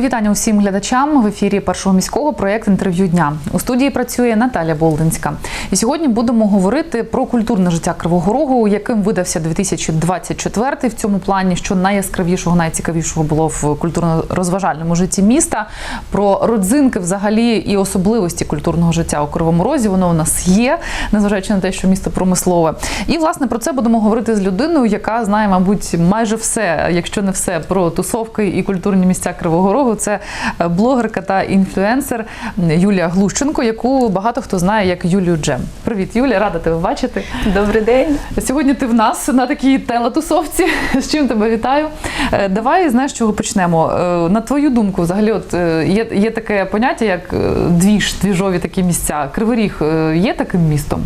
Вітання усім глядачам в ефірі першого міського проєкт інтерв'ю дня. У студії працює Наталя Болдинська. І сьогодні будемо говорити про культурне життя Кривого Рогу, яким видався 2024 в цьому плані, що найяскравішого, найцікавішого було в культурно-розважальному житті міста. Про родзинки взагалі і особливості культурного життя у Кривому Розі. Воно у нас є, незважаючи на те, що місто промислове. І власне про це будемо говорити з людиною, яка знає, мабуть, майже все, якщо не все, про тусовки і культурні місця Кривого Рогу. Це е, блогерка та інфлюенсер Юлія Глущенко, яку багато хто знає як Юлію Джем. Привіт, Юля, рада тебе бачити. Добрий день. Сьогодні ти в нас на такій телетусовці. З чим тебе вітаю. Е, Давай знаєш, з чого почнемо. Е, На твою думку, взагалі, от є, є таке поняття, як двіж, двіжові такі місця. Кривий Ріг е, є таким містом?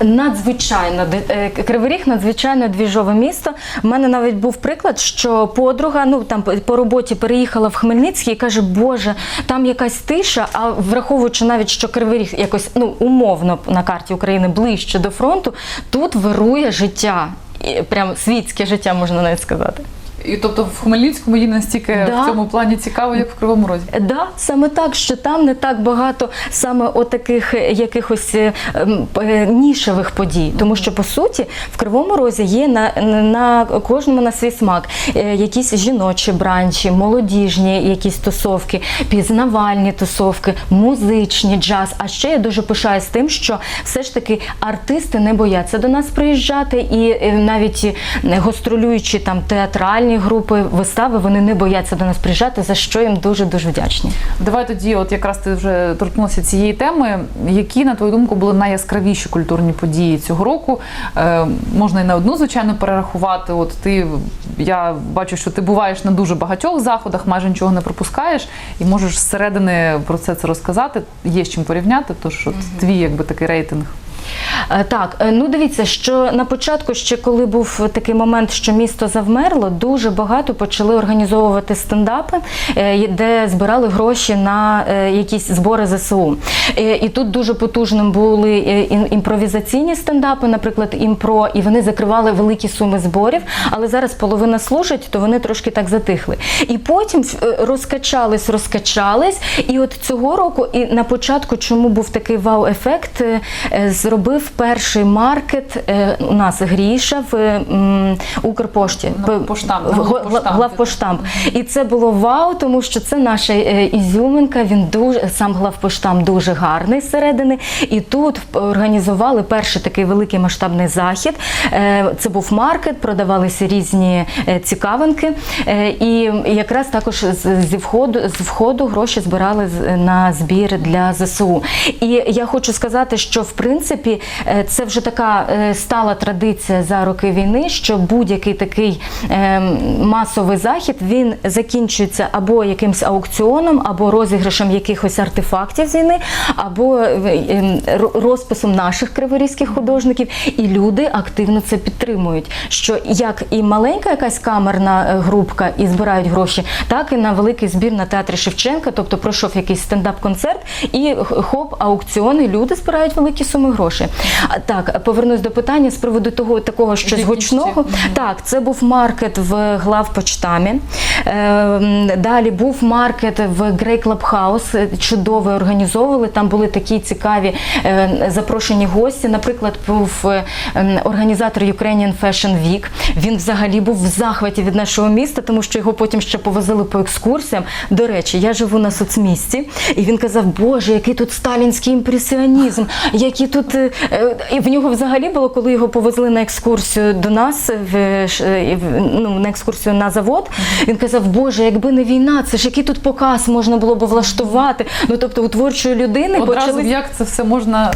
Надзвичайно е, Кривий Ріг надзвичайно двіжове місто. У мене навіть був приклад, що подруга ну там по роботі переїхала в Хмельницький і каже, Боже, там якась тиша. А враховуючи навіть, що Кривий Ріг якось ну умовно на карті України ближче до фронту, тут вирує життя. Прям світське життя можна навіть сказати. І тобто в Хмельницькому їй настільки Да. в цьому плані цікаво, як в Кривому Розі. Да, саме так, що там не так багато саме отаких е, якихось е, е, нішевих подій. Тому що по суті в Кривому Розі є на, на кожному на свій смак Е, якісь жіночі бранчі, молодіжні якісь тусовки, пізнавальні тусовки, музичні джаз. А ще я дуже пишаюсь тим, що все ж таки артисти не бояться до нас приїжджати, і навіть е, там театральні групи, вистави, вони не бояться до нас приїжджати, за що їм дуже дуже вдячні. Давай тоді, от якраз ти вже торкнулася цієї теми. Які, на твою думку, були найяскравіші культурні події цього року? Е, можна і на одну, звичайно, перерахувати. От ти я бачу, що ти буваєш на дуже багатьох заходах, майже нічого не пропускаєш, і можеш зсередини про це це розказати. Є з чим порівняти, тож от твій якби такий рейтинг. Е, Так, е, ну дивіться, що на початку, ще коли був такий момент, що місто завмерло, дуже багато почали організовувати стендапи, е, де збирали гроші на якісь збори ЗСУ. І тут дуже потужним були імпровізаційні стендапи, наприклад, імпро, і вони закривали великі суми зборів. Але зараз половина служить, то вони трошки так затихли. І потім розкачались, розкачались. І от цього року, і на початку, чому був такий вау-ефект, е, зробив перший маркет е, у нас Гріша в Укрпошті. Поштамп, главпоштамп. І це було вау, тому що це наша е, ізюминка. Він дуже сам главпоштамп дуже гарний зсередини. І тут організували перший такий великий масштабний захід. Е, Це був маркет, продавалися різні цікавинки. І якраз також зі входу з входу гроші збирали на збір для ЗСУ. І я хочу сказати, що в принципі е, це вже така е, стала традиція за роки війни, що будь-який такий е, масовий захід він закінчується або якимсь аукціоном, або розіграшем якихось артефактів з війни, або ро- розписом наших криворізьких художників. І люди активно це підтримують. Що як і маленька якась камерна групка і збирають гроші, так і на великий збір на театрі Шевченка, тобто пройшов якийсь стендап-концерт, і хоп, аукціон, і люди збирають великі суми грошей. А, Так, повернусь до питання з приводу того такого щось гучного. Так, це був маркет в главпочтамі. Е, Далі був маркет в Грей Клабхаус. Чудово організовували. Там були такі цікаві е, запрошені гості. Наприклад, був е, організатор Ukrainian Fashion Week. Він взагалі був в захваті від нашого міста, тому що його потім ще повозили по екскурсіям. До речі, я живу на соцмісті, і він казав, Боже, який тут сталінський імпресіонізм, які тут е, е, і в нього взагалі було, коли його повезли на екскурсію до нас, в, ш- е, в- ну, на екскурсію на завод. Він казав, Боже, якби не війна, це ж який тут показ можна було б влаштувати. Ну тобто у творчої людини Одразу почали як це все можна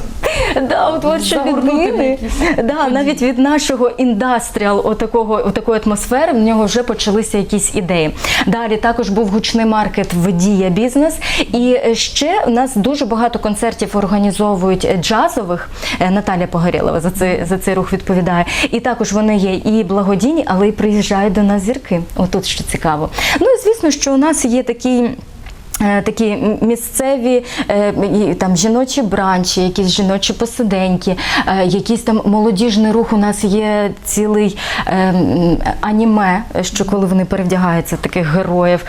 да, у творчої людини. Да, навіть від нашого індастріал, отакого, отакої атмосфери, в нього вже почалися якісь ідеї. Далі також був гучний маркет в Дія бізнес. І ще у нас дуже багато концертів організовують джазових. Е, Наталя Погорєлова за цей, за цей рух відповідає. І також вони є і благодійні, але й приїжджають до нас зірки. Отут що цікаво. Ну і звісно, що у нас є такий. Е, Такі місцеві е, там жіночі бранчі, якісь жіночі посиденьки, е, якийсь там молодіжний рух. У нас є цілий аніме, що коли вони перевдягаються таких героїв.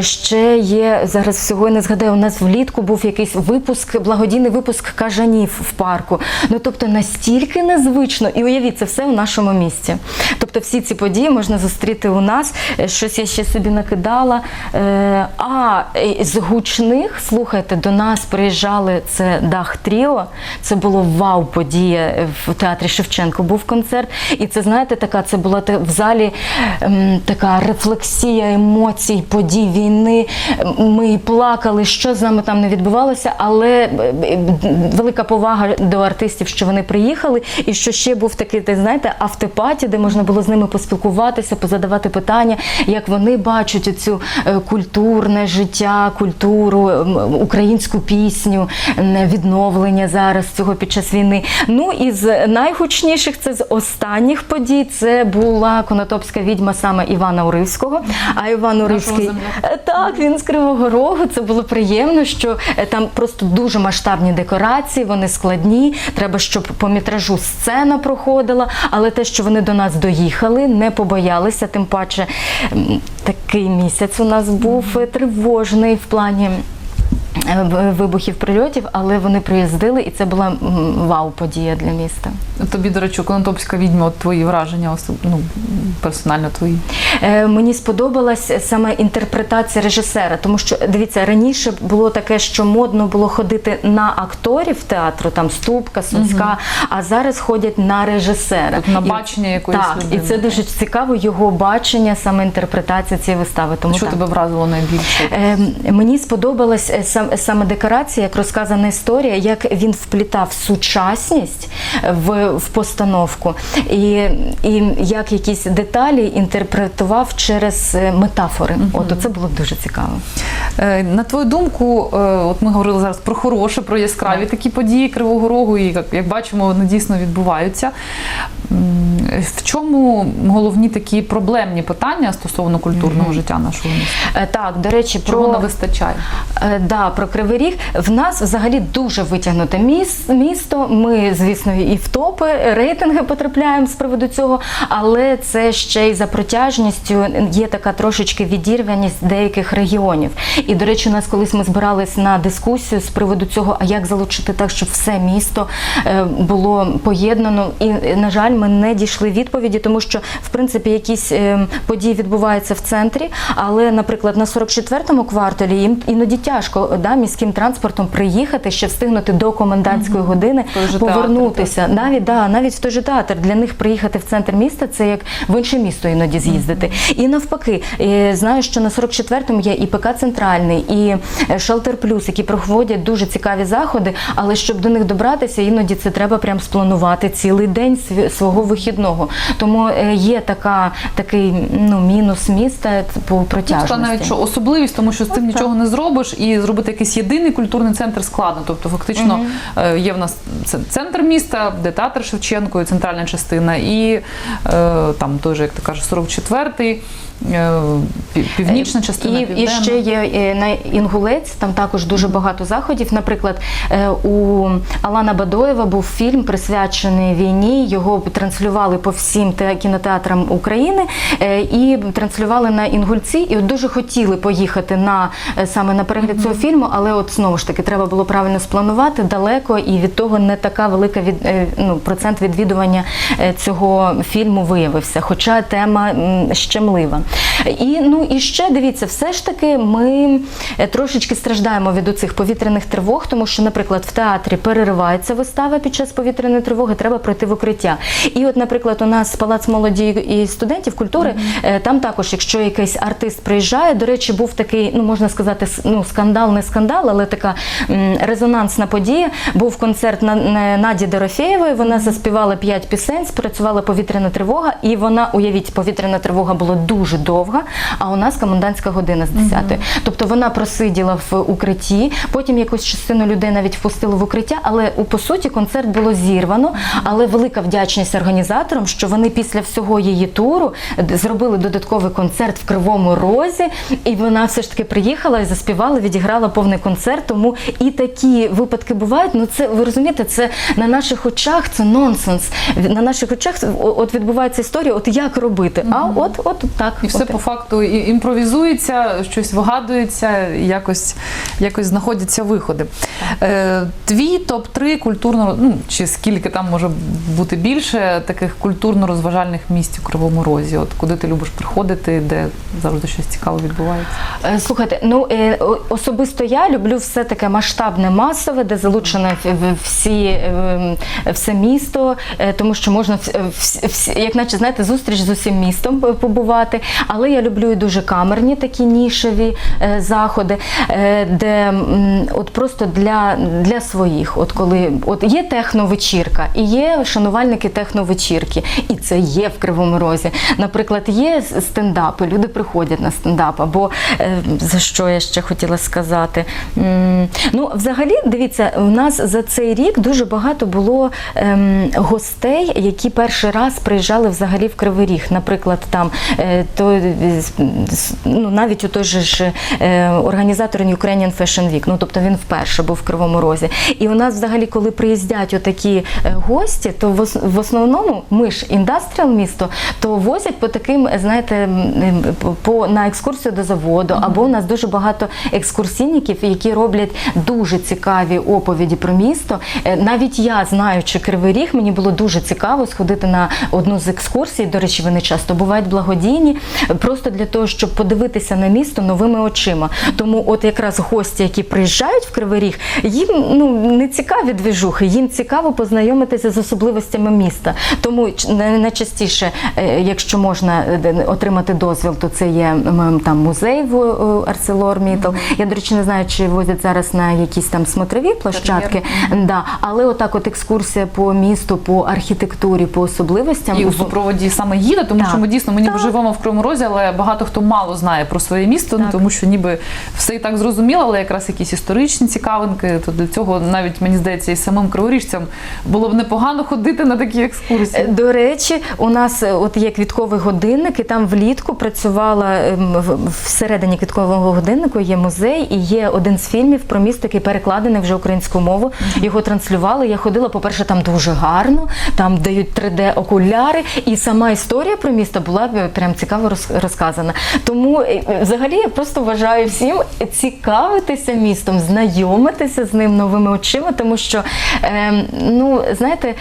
Ще є зараз всього я не згадаю. У нас влітку був якийсь випуск, благодійний випуск кажанів в парку. Ну тобто настільки незвично, і уявіть, це все у нашому місті. Тобто всі ці події можна зустріти у нас. Щось я ще собі накидала. А е, з гучних, слухайте, до нас приїжджали це Дах Тріо. Це було вау-подія в театрі Шевченко. Був концерт. І це знаєте, така це була в залі ем, така рефлексія емоцій, подій війни. Ми плакали, що з нами там не відбувалося, але е, е, велика повага до артистів, що вони приїхали, і що ще був такий, ти знаєте, автопаті, де можна було з ними поспілкуватися, позадавати питання, як вони бачать цю культурне життя, культуру, українську пісню, відновлення зараз цього під час війни. Ну і з найгучніших це з останніх подій. Це була конотопська відьма саме Івана Уривського. А Іван Уривський. Е, Так, він з Кривого Рогу. Це було приємно, що е, там просто дуже масштабні декорації, вони складні. Треба, щоб по метражу сцена проходила. Але те, що вони до нас доїхали, не побоялися. Тим паче такий місяць у нас був е, тривожний в плані. Е, в- Вибухів прильотів, але вони приїздили, і це була вау-подія для міста. Тобі, до речі, конотопська відьма, от твої враження, ну, персонально твої. Е, Мені сподобалась саме інтерпретація режисера, тому що дивіться, раніше було таке, що модно було ходити на акторів театру, там Ступка, Сумська, а зараз ходять на режисера. Тобто на І- бачення якоїсь так, людини. і це дуже цікаво, його бачення, саме інтерпретація цієї вистави. Тому Що так. тебе вразило найбільше? Е, Мені сподобалась е, сам, саме декорація, як розказана історія, як він вплітав сучасність в, в постановку, і, і як якісь деталі інтерпретував через е, метафори. От це було дуже цікаво. Е, На твою думку, е, от ми говорили зараз про хороше, про яскраві такі події Кривого Рогу, і як, як бачимо, вони дійсно відбуваються. В чому головні такі проблемні питання стосовно культурного життя нашого міста? Е, Так, до речі, Чого про не вистачає? Е, Да, про Кривий Ріг. В нас взагалі дуже витягнуте міс- місто. Ми, звісно, і в топи рейтинги потрапляємо з приводу цього, але це ще й за протяжністю є така трошечки відірваність деяких регіонів. І, до речі, у нас колись ми збирались на дискусію з приводу цього, а як залучити так, щоб все місто е, було поєднано. І, на жаль, ми не дійшли відповіді, тому що в принципі якісь е, події відбуваються в центрі, але, наприклад, на 44-му кварталі їм іноді тяжко да, міським транспортом приїхати, ще встигнути до комендантської години, той же театр, повернутися. навіть да, навіть в той же театр для них приїхати в центр міста це як в інше місто іноді з'їздити. І навпаки, е, знаю, що на 44-му є і ПК Центральний, і е, Шелтер Плюс, які проводять дуже цікаві заходи, але щоб до них добратися, іноді це треба прям спланувати цілий день свого вихідного. Тому е, є така такий ну мінус міста по Ну, протяжності. Це навіть що особливість, тому що з цим так. нічого не зробиш, і зробити якийсь єдиний культурний центр складно. Тобто, фактично угу. є в нас центр міста, де театр Шевченко, і центральна частина, і е, там теж, як ти кажеш, 44-й, е, пів- північна частина, І, і ще є е, на Інгулець, там також дуже багато заходів. Наприклад, е, у Алана Бадоєва був фільм присвячений війні. Його транслювали по всім те- кінотеатрам України е, і транслювали на Інгульці. І от дуже хотіли поїхати на е, саме на перегляд цього фільму, але от знову ж таки треба було правильно спланувати далеко, і від того не така велика від е, ну, процент відвідування е, цього фільму виявився. Хоча тема щемлива. І ну і ще дивіться, все ж таки ми е, трошечки страждаємо від оцих повітряних тривог, тому що, наприклад, в театрі переривається вистава під час повітряної тривоги, треба пройти в укриття. І от, наприклад, у нас палац молоді і студентів культури, е, там також, якщо якийсь артист приїжджає, до речі, був такий, ну можна сказати, ну скандал, не скандал, але така м, резонансна подія. Був концерт на, на Наді Дорофєєвої. Вона заспівала п'ять пісень, спрацювала повітряна тривога, і вона, уявіть, повітряна тривога була дуже дуже довга. А у нас комендантська година з 10 Тобто вона просиділа в укритті, потім якусь частину людей навіть впустили в укриття, але у по суті концерт було зірвано. Але велика вдячність організаторам, що вони після всього її туру зробили додатковий концерт в Кривому Розі, і вона все ж таки приїхала і заспівала, відіграла повний концерт. Тому і такі випадки бувають. Ну це ви розумієте, це на наших очах це нонсенс. На наших очах от відбувається історія, от як робити. А от, от так. І все по факту імпровізується, щось вигадується, якось, якось знаходяться виходи. Е, твій топ-3 культурно, ну чи скільки там може бути більше таких культурно-розважальних місць у Кривому Розі? От куди ти любиш приходити, де завжди щось цікаве відбувається? Е, Слухайте, ну е, особисто я люблю все таке масштабне, масове, де в- всі е, все місто, е, тому що можна вс- вс- вс- як наче знаєте, зустріч з усім містом побувати. Але я люблю і дуже камерні такі нішеві е, заходи, е, де от просто для, для своїх, от коли от є техновечірка і є шанувальники техновечірки, і це є в Кривому Розі. Наприклад, є стендапи, люди приходять на стендап. Або е, за що я ще хотіла сказати? Ну, взагалі, дивіться, у нас за цей рік дуже багато було ем, гостей, які перший раз приїжджали взагалі в Кривий Ріг. Наприклад, там е, то ну, навіть у той же ж е, організатор Ukrainian Fashion Week, ну тобто він вперше був в Кривому Розі. І у нас взагалі, коли приїздять отакі е, гості, то в, основному ми ж індастріал місто, то возять по таким, знаєте, м, по- по на екскурсію до заводу, або у нас дуже багато екскурсійників, які роблять дуже цікаві оповіді про місто. Е, Навіть я, знаючи Кривий Ріг, мені було дуже цікаво сходити на одну з екскурсій. До речі, вони часто бувають благодійні, просто для того, щоб подивитися на місто новими очима. Тому, от якраз гості, які приїжджають в Кривий Ріг, їм ну не цікаві двіжухи, їм цікаво познайомитися з особливостями міста. Тому найчастіше, е, якщо можна е, отримати дозвіл, то це є там музей в Арселор Мітл. Я, до речі, не знаю, чи возять зараз на якісь там смотрові площадки. Да. Але отак, от екскурсія по місту, по архітектурі, по особливостям. І у супроводі саме їде, тому Так. що ми дійсно ми ніби Так. живемо в Кривому Розі, але багато хто мало знає про своє місто, ну тому що ніби все і так зрозуміло, але якраз якісь історичні цікавинки. То для цього навіть мені здається, і самим криворіжцям було б непогано ходити на такі екскурсії. Е, До речі, у нас е, от є квітковий годинник, і там влітку працювала ем, всередині квіткового годиннику є музей, і є один з фільмів про місто, який перекладений вже українською мовою. Його транслювали. Я ходила, по-перше, там дуже гарно, там дають 3D-окуляри, і сама історія про місто була е, прям цікаво розказана. Тому взагалі я просто вважаю всім цікавитися містом, знайомитися з ним новими очима, тому що ем, ну знаєте,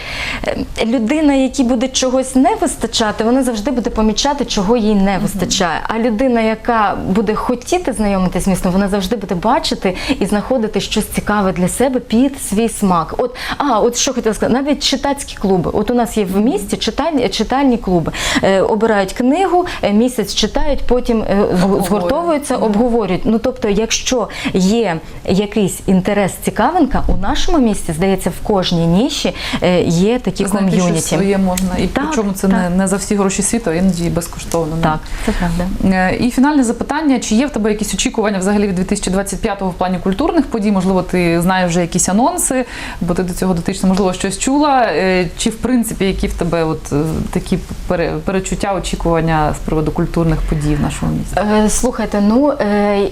е, людина, якій буде чогось не вистачати, вона завжди буде помічати, чого їй не вистачає. А людина, яка буде хотіти знайомитися з містом, вона завжди буде бачити і знаходити щось цікаве для себе під свій смак. От а, от що хотіла сказати, навіть читацькі клуби. От у нас є в місті читальні, читальні клуби. Е, обирають книгу, е, місяць читають, потім е, згуртовуються, обговорюють. Ну тобто, якщо є якийсь інтерес, цікавинка, у нашому місті здається, в кожній ніші е, є такі Знайти щось ком'юніті. своє можна. І Так, причому це так. не, не за всі гроші світу, а іноді безкоштовно. Так, це правда. Е, І фінальне запитання: чи є в тебе якісь очікування взагалі від 2025-го в плані культурних подій? Можливо, ти знаєш вже якісь анонси, бо ти до цього дотично, можливо, щось чула. Е, Чи в принципі які в тебе от такі пере- перечуття, очікування з приводу культурних подій в нашому місті? Слухайте, ну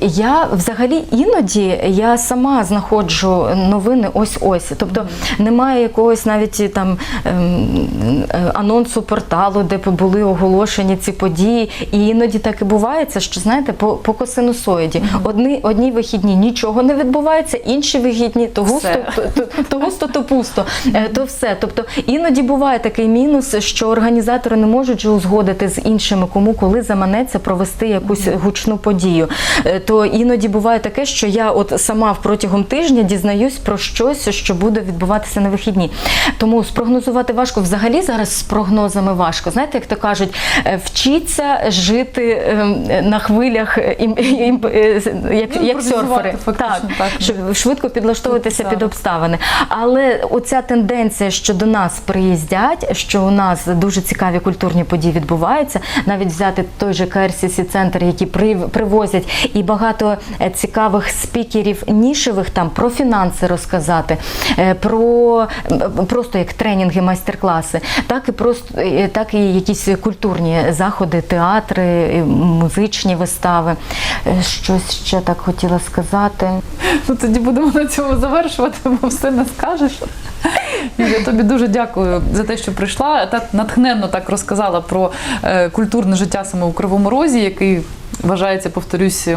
я взагалі іноді я сама знаходжу новини ось ось. Тобто немає якогось навіть там ем, анонсу порталу, де б були оголошені ці події. І іноді так і бувається, що знаєте, по, по косинусоїді. Одні, одні вихідні нічого не відбувається, інші вихідні то густо, то, то, то густо, то пусто. Е, То все. Тобто іноді буває такий мінус, що організатори не можуть же узгодити з іншими, кому коли заманеться провести якусь гучну подію. Е, То іноді буває таке, що я от сама протягом тижня дізнаюсь про щось, що буде відбуватися на вихідні. Тому спрогнозувати важко. Взагалі зараз з прогнозами важко. Знаєте, як то кажуть, е, вчіться жити е, на хвилях, е, ім, ім, е, як, Ну, як серфери. фактично, так. щоб швидко підлаштовуватися під обставини. Але оця тенденція, що до нас приїздять, що у нас дуже цікаві культурні події відбуваються, навіть взяти той же КРСС центр, які прив- привозять, і багато цікавих спікерів нішевих там про фінанси розказати, е, про просто як тренінги, майстер-класи, так і просто е, так і якісь культурні заходи, театри, музичні вистави. Е, Щось ще так хотіла сказати. Ну тоді будемо на цьому завершувати, бо все не скажеш. Я тобі дуже дякую за те, що прийшла. Так натхненно так розказала про культурне життя саме у Кривому Розі, який вважається, повторюсь.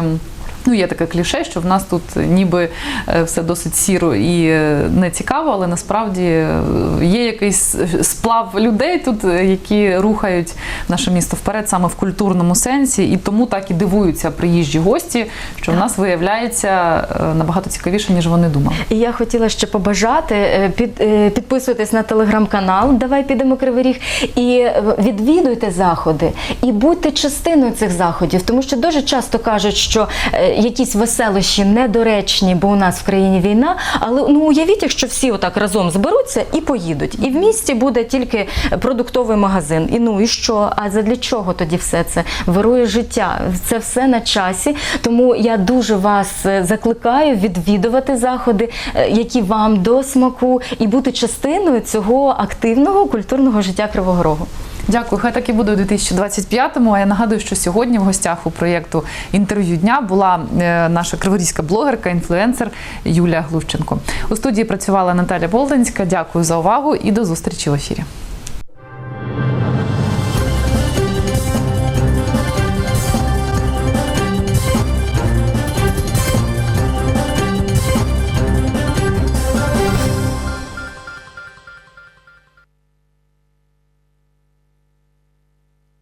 Ну, є таке кліше, що в нас тут ніби е, все досить сіро і е, не цікаво, але насправді е, є якийсь сплав людей тут, е, які рухають наше місто вперед саме в культурному сенсі, і тому так і дивуються приїжджі гості, що в нас виявляється е, набагато цікавіше, ніж вони думали. І я хотіла ще побажати е, під, е, підписуйтесь на телеграм-канал. Давай підемо Кривий Ріг і е, відвідуйте заходи і будьте частиною цих заходів, тому що дуже часто кажуть, що е, якісь веселощі недоречні, бо у нас в країні війна. Але ну уявіть, якщо всі отак разом зберуться і поїдуть, і в місті буде тільки продуктовий магазин. І ну і що? А задля чого тоді все це вирує життя? Це все на часі. Тому я дуже вас е, закликаю відвідувати заходи, е, які вам до смаку, і бути частиною цього активного культурного життя Кривого Рогу. Дякую, хай так і буде у 2025-му. А я нагадую, що сьогодні в гостях у проєкту інтерв'ю дня була е, наша криворізька блогерка, інфлюенсер Юлія Глущенко. У студії працювала Наталя Болдинська. Дякую за увагу і до зустрічі в ефірі.